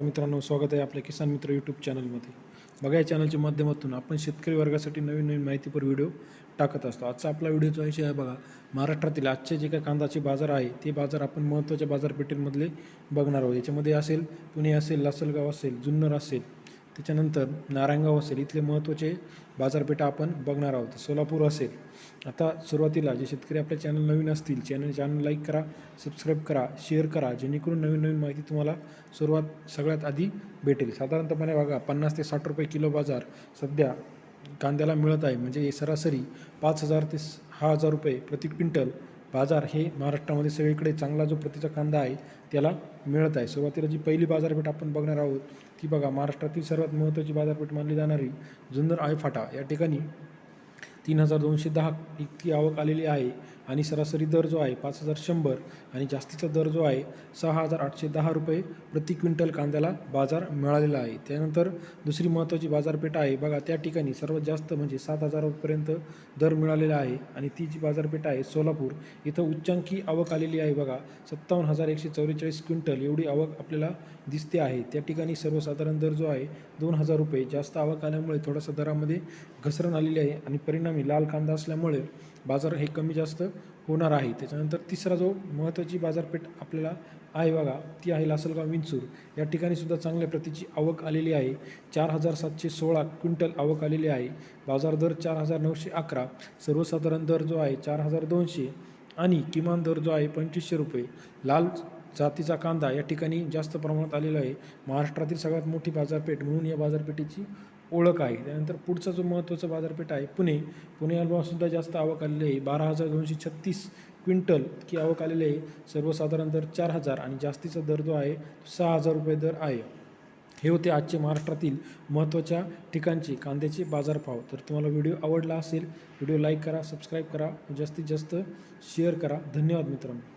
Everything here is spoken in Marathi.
मित्रांनो स्वागत आहे आपल्या किसान मित्र यूट्यूब चॅनलमध्ये बघा या चॅनलच्या माध्यमातून आपण शेतकरी वर्गासाठी नवीन नवीन माहितीपर व्हिडिओ टाकत असतो. आजचा आपला व्हिडिओचा विषय आहे बघा महाराष्ट्रातील आजचे जे काही कांदाचे बाजार आहे ते बाजार आपण महत्त्वाच्या बाजारपेठेमधले बघणार आहोत. याच्यामध्ये असेल पुणे असेल लासलगाव असेल जुन्नर असेल त्याच्यानंतर नारायणगाव असेल. इथले महत्त्वाचे बाजारपेठा आपण बघणार आहोत. सोलापूर असेल. आता सुरुवातीला जे शेतकरी आपल्या चॅनल नवीन असतील चॅनल चॅनल लाईक करा सबस्क्राईब करा शेअर करा जेणेकरून नवीन नवीन माहिती तुम्हाला सुरुवात सगळ्यात आधी भेटेल. साधारणतपणे बघा पन्नास ते साठ रुपये किलो बाजार सध्या कांद्याला मिळत आहे. म्हणजे सरासरी पाच हजार ते सहा हजार रुपये प्रति क्विंटल बाजार हे महाराष्ट्रामध्ये सगळीकडे चांगला जो प्रतीचा कांदा आहे त्याला मिळत आहे. सुरुवातीला जी पहिली बाजारपेठ आपण बघणार आहोत ती बघा महाराष्ट्रातील सर्वात महत्त्वाची बाजारपेठ मानली जाणारी जुन्नर आयफाटा या ठिकाणी तीन हजार दोनशे दहा इतकी आवक आलेली आहे. आणि सरासरी दर जो आहे पाच हजार शंभर आणि जास्तीचा दर जो आहे सहा हजार आठशे दहा रुपये प्रति क्विंटल कांद्याला बाजार मिळालेला आहे. त्यानंतर दुसरी महत्त्वाची बाजारपेठ आहे. बघा त्या ठिकाणी सर्वात जास्त म्हणजे सात हजारापर्यंत दर मिळालेला आहे आणि ती जी बाजारपेठ आहे सोलापूर इथं उच्चांकी आवक आलेली आहे. बघा सत्तावन्न हजार एकशे चौवेचाळीस क्विंटल एवढी आवक आपल्याला दिसते आहे. त्या ठिकाणी सर्वसाधारण दर जो आहे दोन हजार रुपये. जास्त आवक आल्यामुळे थोडासा दरामध्ये घसरण आलेली आहे आणि परिणामी लाल कांदा असल्यामुळे बाजार हे कमी जास्त होणार आहे. त्याच्यानंतर तिसरा जो महत्त्वाची बाजारपेठ आपल्याला आहे बघा ती आहे लासलगाव विंचूर. या ठिकाणी सुद्धा चांगल्या प्रतीची आवक आलेली आहे. चार हजार सातशे सोळा क्विंटल आवक आलेली आहे. बाजार दर चार हजार नऊशे अकरा. सर्वसाधारण दर जो आहे चार हजार दोनशे आणि किमान दर जो आहे पंचवीसशे रुपये. लाल जातीचा कांदा या ठिकाणी जास्त प्रमाणात आलेला आहे. महाराष्ट्रातील सगळ्यात मोठी बाजारपेठ म्हणून या बाजारपेठेची ओळख आहे. त्यानंतर पुढचा जो महत्त्वाचा बाजारपेठ आहे पुणे. पुणे सुद्धा जास्त आवक आलेली आहे. बारा हजार दोनशे छत्तीस क्विंटल इतकी आवक आलेली आहे. सर्वसाधारण दर चार हजार आणि जास्तीचा दर जो आहे सहा हजार रुपये दर आहे. हे होते आजचे महाराष्ट्रातील महत्त्वाच्या ठिकाणचे कांद्याचे बाजारभाव. तर तुम्हाला व्हिडिओ आवडला असेल व्हिडिओ लाईक करा सबस्क्राईब करा. जास्तीत जास्त शेअर करा. धन्यवाद मित्रांनो.